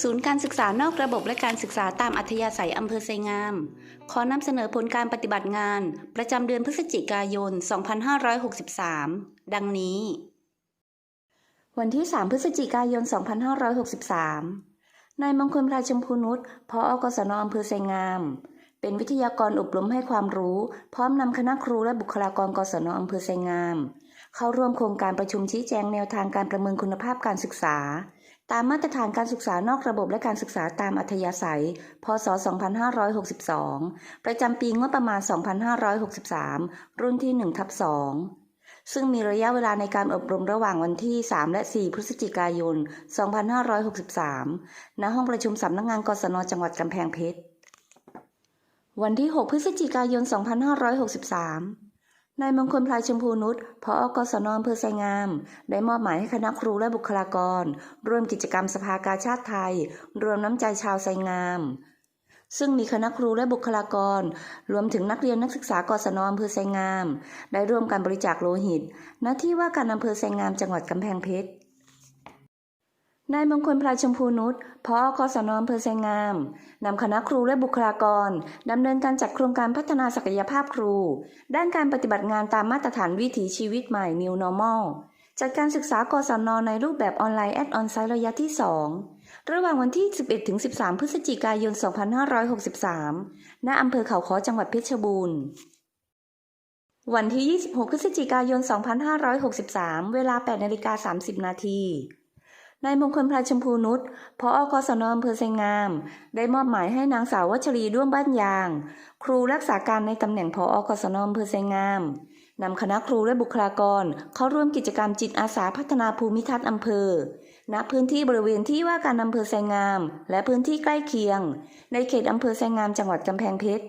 ศูนย์การศึกษานอกระบบและการศึกษาตามอัธยาศัยอำเภอไซงาม ขอนำเสนอผลการปฏิบัติงาน ประจำเดือนพฤศจิกายน 2563 ดังนี้ วันที่ 3 พฤศจิกายน 2563 นายมงคลพลาชมพูนุชพออกศนอำเภอไซงาม เป็นวิทยากรอบรมให้ความรู้ พร้อมนำคณะครูและบุคลากรกศนอำเภอไซงาม เข้าร่วมโครงการประชุมชี้แจงแนวทางการประเมินคุณภาพการศึกษา ตามมาตรฐานการศึกษานอกระบบและการศึกษาตามอัธยาศัย พศ 2562 ประจำปีงบประมาณ 2563 รุ่นที่1ทับ2ซึ่งมีระยะเวลาในการอบรมระหว่างวันที่ 3 และ 4 พฤศจิกายน 2563 ณ ห้องประชุมสำนักงานกศนจังหวัดกำแพงเพชร วันที่ 6 พฤศจิกายน 2563 นายมงคลพลายชมพูนุชพออกศนอำเภอไซงาม ได้มอบหมายให้คณะครูและบุคลากร ร่วมกิจกรรมสภากาชาติไทย รวมน้ำใจชาวไซงาม ซึ่งมีคณะครูและบุคลากร รวมถึงนักเรียนนักศึกษากศนอำเภอไซงาม ได้ร่วมกันบริจาคโลหิต ณ ที่ว่าการอำเภอไซงามจังหวัดกำแพงเพชร นายมงคลพลายชมพูนุชพออกศนอำเภอไซงาม นำคณะครูและบุคลากร ดำเนินการจัดโครงการพัฒนาศักยภาพครู ด้านการปฏิบัติงานตามมาตรฐานวิถีชีวิตใหม่ New Normal จัดการศึกษากศนในรูปแบบออนไลน์แอดออนไซต์ระยะที่ 2 ระหว่างวันที่ 11-13 พฤศจิกายน 2563 ณ อำเภอเขาค้อจังหวัดเพชรบูรณ์วันที่ 26 พฤศจิกายน 2563 เวลา 8นาฬิกา30 นาที นายมงคลพลายชมพูนุชพออกศนอำเภอไซงาม ได้มอบหมายให้นางสาววัชรีด้วงบ้านยาง ครูรักษาการในตำแหน่งพออกศนอำเภอไซงามนำคณะครูและบุคลากร เข้าร่วมกิจกรรมจิตอาสาพัฒนาภูมิทัศน์อำเภอ ณ พื้นที่บริเวณที่ว่าการอำเภอไซงาม และพื้นที่ใกล้เคียง ในเขตอำเภอไซงามจังหวัดกำแพงเพชร